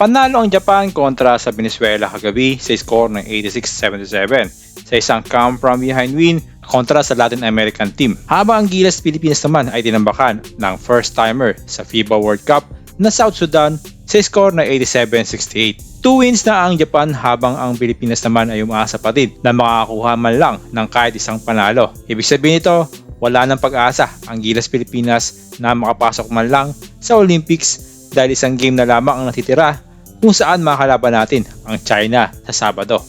Panalo ang Japan kontra sa Venezuela kagabi sa score ng 86-77 sa isang come from behind win kontra sa Latin American team. Habang ang Gilas Pilipinas naman ay tinambakan ng first timer sa FIBA World Cup na South Sudan sa score na 87-68. Two wins na ang Japan habang ang Pilipinas naman ay umaasa pa din na makakakuha man lang ng kahit isang panalo. Ibig sabihin nito, wala ng pag-asa ang Gilas Pilipinas na makapasok man lang sa Olympics dahil isang game na lamang ang natitira kung saan makakalaban natin ang China sa Sabado.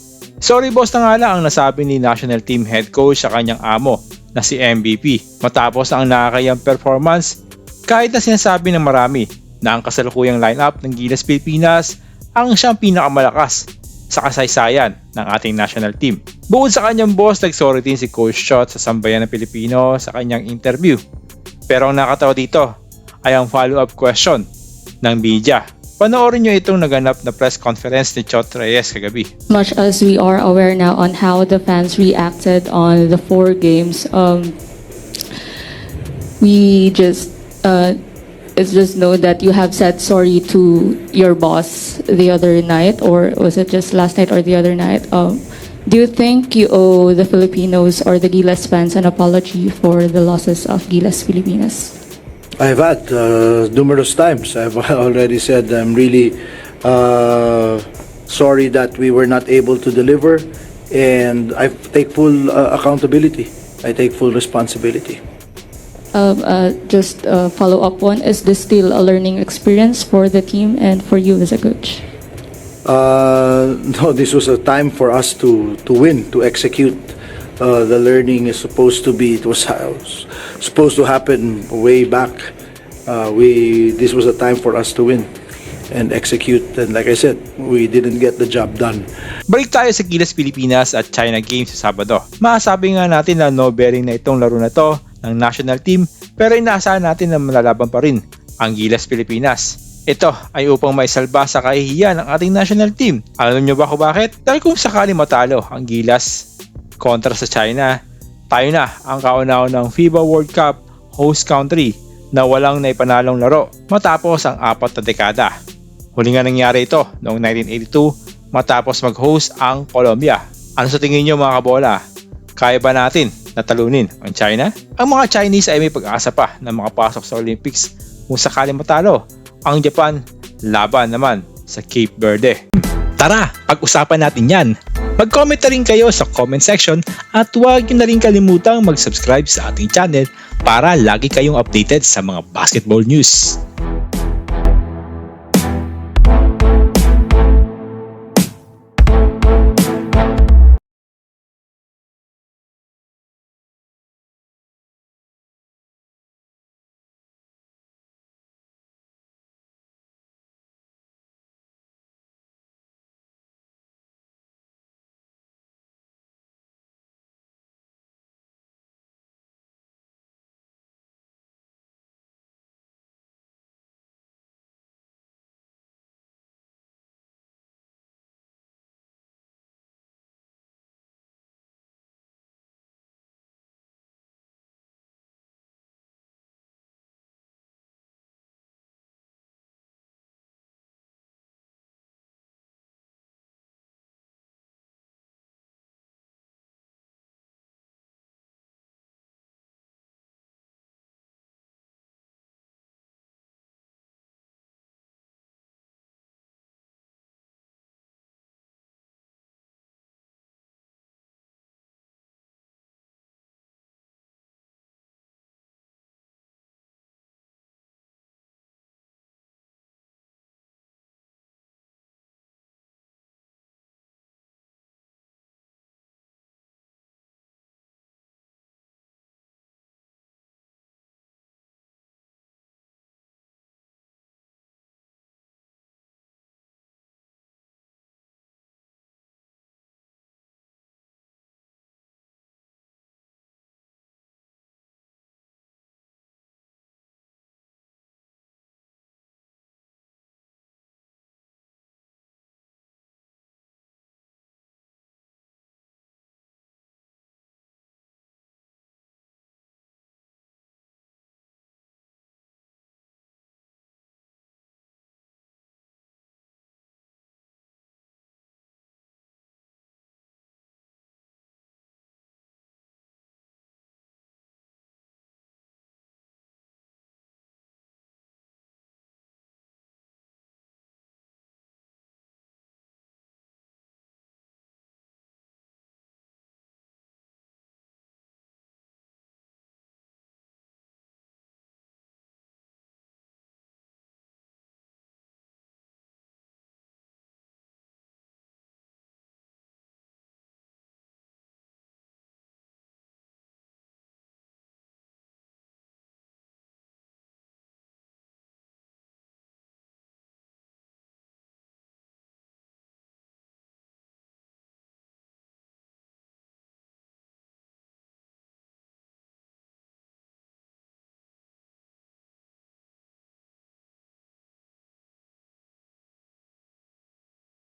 Sorry boss na nga lang ang nasabi ni national team head coach sa kanyang amo na si MVP matapos ang nakakayang performance kahit na sinasabi ng marami na ang kasalukuyang lineup ng Gilas Pilipinas ang siyang pinakamalakas sa kasaysayan ng ating national team. Bukod sa kanyang boss, nagsorry din si Coach Shot sa sambayan ng Pilipino sa kanyang interview. Pero ang nakatawa dito ay ang follow-up question ng media. Panoorin nyo itong naganap na press conference ni Chot Reyes kagabi. much as we are aware now on how the fans reacted on the four games, um, we just uh, it's just know that you have said sorry to your boss the other night, or was it just last night or the other night? Um, do you think you owe the Filipinos or the Gilas fans an apology for the losses of Gilas Filipinas? I've had uh, numerous times. I've already said I'm really uh, sorry that we were not able to deliver, and I take full uh, accountability. I take full responsibility. Um, uh, just uh, follow up one is this still a learning experience for the team and for you as a coach? Uh, no, this was a time for us to to win, to execute. Uh, the learning is supposed to be. It was uh, supposed to happen way back. Uh, we this was a time for us to win and execute. And like I said, we didn't get the job done. Balik tayo sa Gilas Pilipinas at China Games sa Sabado. Masasabi nga natin na no bearing na itong laro na to ng national team pero inaasahan natin na malalaban pa rin ang Gilas Pilipinas. Ito ay upang maisalba sa kahihiyan ng ating national team. Alam nyo ba kung bakit? Dahil kung sakali matalo ang Gilas kontra sa China, tayo na ang kauna ng FIBA World Cup host country na walang naipanalong laro matapos ang apat na dekada. Huli nga nangyari ito noong 1982 matapos mag-host ang Colombia. Ano sa tingin nyo mga kabola? Kaya ba natin natalunin ang China? Ang mga Chinese ay may pag-asa pa na makapasok sa Olympics kung sakali matalo. Ang Japan, laban naman sa Cape Verde. Tara, pag-usapan natin yan. Mag-comment na rin kayo sa comment section at huwag nyo na rin kalimutang mag-subscribe sa ating channel para lagi kayong updated sa mga basketball news.